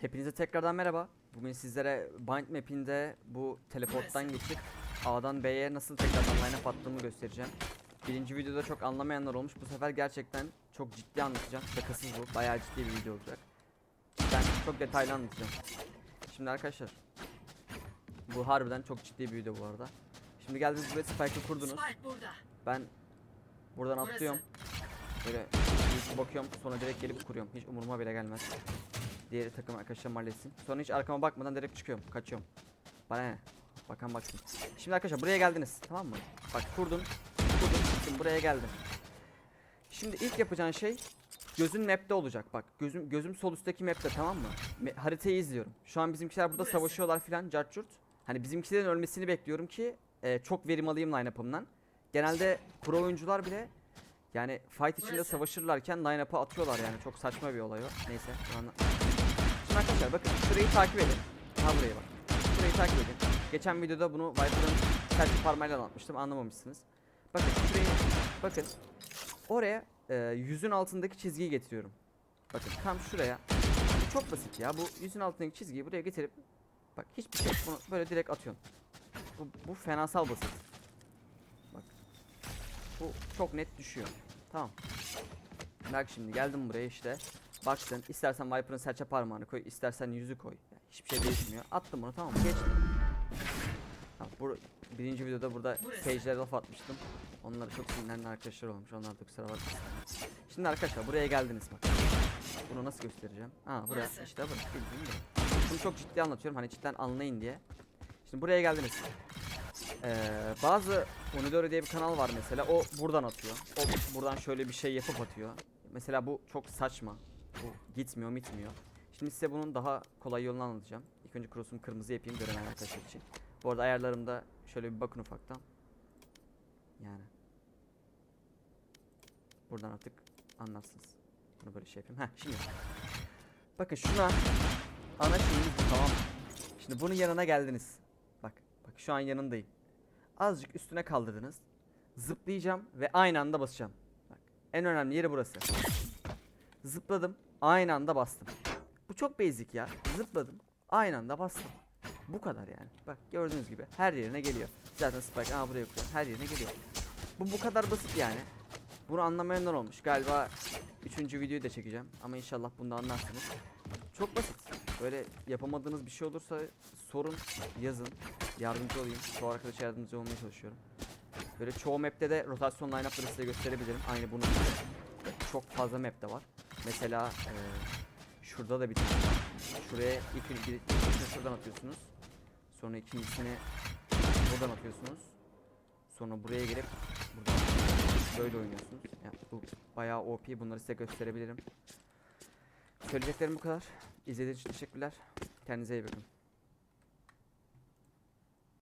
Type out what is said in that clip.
Hepinize tekrardan merhaba. Bugün sizlere Bind Map'inde bu teleporttan geçip A'dan B'ye nasıl tekrardan line up attığımı göstereceğim. Birinci videoda çok anlamayanlar olmuş. Bu sefer gerçekten çok ciddi anlatacağım. Şakasız bu. Bayağı ciddi bir video olacak. Cidden çok detaylı anlatacağım. Şimdi arkadaşlar. Bu harbiden çok ciddi bir video bu arada. Şimdi geldiniz buraya spike'ı kurdunuz. Spike burada. Ben buradan atlıyorum. Böyle bakıyorum sonra direkt gelip kuruyorum. Hiç umuruma bile gelmez. Diğeri takım arkadaşlarım halletsin. Sonra hiç arkama bakmadan direkt çıkıyorum. Kaçıyorum. Bana ne? Bakan baksın. Şimdi arkadaşlar buraya geldiniz. Tamam mı? Bak kurdun. Kurdun. Çıktın. Buraya geldin. Şimdi ilk yapacağın şey gözün map'te olacak. Bak gözüm gözüm sol üstteki map'te tamam mı? Me- haritayı izliyorum. Şu an bizimkiler burada savaşıyorlar filan carçurt. Hani bizimkilerin ölmesini bekliyorum ki e, çok verim alayım line-up'ımdan. Genelde pro oyuncular bile yani fight içinde savaşırlarken line-up'ı atıyorlar yani çok saçma bir olay o. Neyse. anla- Şimdi arkadaşlar bakın şurayı takip edin. Ha buraya bak. Şurayı takip edin. Geçen videoda bunu Viper'ın serçe parmağıyla anlatmıştım anlamamışsınız. Bakın şurayı bakın. Oraya e, yüzün altındaki çizgiyi getiriyorum. Bakın tam şuraya. Çok basit ya. Bu yüzün altındaki çizgiyi buraya getirip bak hiçbir şey bunu böyle direkt atıyorsun. Bu, bu fenasal basit. Bak. Bu çok net düşüyor. Tamam. Bak şimdi geldim buraya işte. Baktın istersen Viper'ın serçe parmağını koy, istersen yüzü koy. Yani hiçbir şey değişmiyor. Attım bunu tamam? Geçtim. Tamam, bu birinci videoda burada Burası. sage'lere laf atmıştım. Onlara çok sinirlenen arkadaşlar olmuş. Onlar da kusura bakmasın. Şimdi arkadaşlar buraya geldiniz bak. Bunu nasıl göstereceğim? Ha buraya işte burası bildiğin. Bunu çok ciddi anlatıyorum hani cidden anlayın diye. Şimdi buraya geldiniz. Ee, bazı Onidoro diye bir kanal var mesela o buradan atıyor. O buradan şöyle bir şey yapıp atıyor. Mesela bu çok saçma. Bu gitmiyor mitmiyor. Şimdi size bunun daha kolay yolunu anlatacağım. İlk önce cross'umu kırmızı yapayım göremeyen arkadaşlar için. Bu arada ayarlarımda şöyle bir bakın ufaktan. Yani. Buradan artık anlarsınız. Bunu böyle şey yapayım. Heh şimdi. Bakın şuna ana şeyimiz bu tamam? Şimdi bunun yanına geldiniz. Bak bak şu an yanındayım. Azıcık üstüne kaldırdınız. Zıplayacağım ve aynı anda basacağım. En önemli yeri burası. Zıpladım, aynı anda bastım. Bu çok basic ya. Zıpladım, aynı anda bastım. Bu kadar yani. Bak gördüğünüz gibi her yerine geliyor. Zaten spike aa buraya koyuyorum. Her yerine geliyor. Bu bu kadar basit yani. Bunu anlamayanlar olmuş. Galiba üçüncü videoyu da çekeceğim. Ama inşallah bunu da anlarsınız. Çok basit. Böyle yapamadığınız bir şey olursa sorun yazın. Yardımcı olayım. Çoğu arkadaşa yardımcı olmaya çalışıyorum. Böyle çoğu map'te de rotasyon line-up'ları size gösterebilirim. Aynı bunun gibi. Çok fazla map de var. Mesela eee, şurada da bir tane var. Şuraya ilk ilk şuradan atıyorsunuz. Sonra ikincisini buradan atıyorsunuz. Sonra buraya gelip buradan böyle oynuyorsunuz. Yani bu bayağı OP. Bunları size gösterebilirim. Söyleyeceklerim bu kadar. İzlediğiniz için teşekkürler. Kendinize iyi bakın.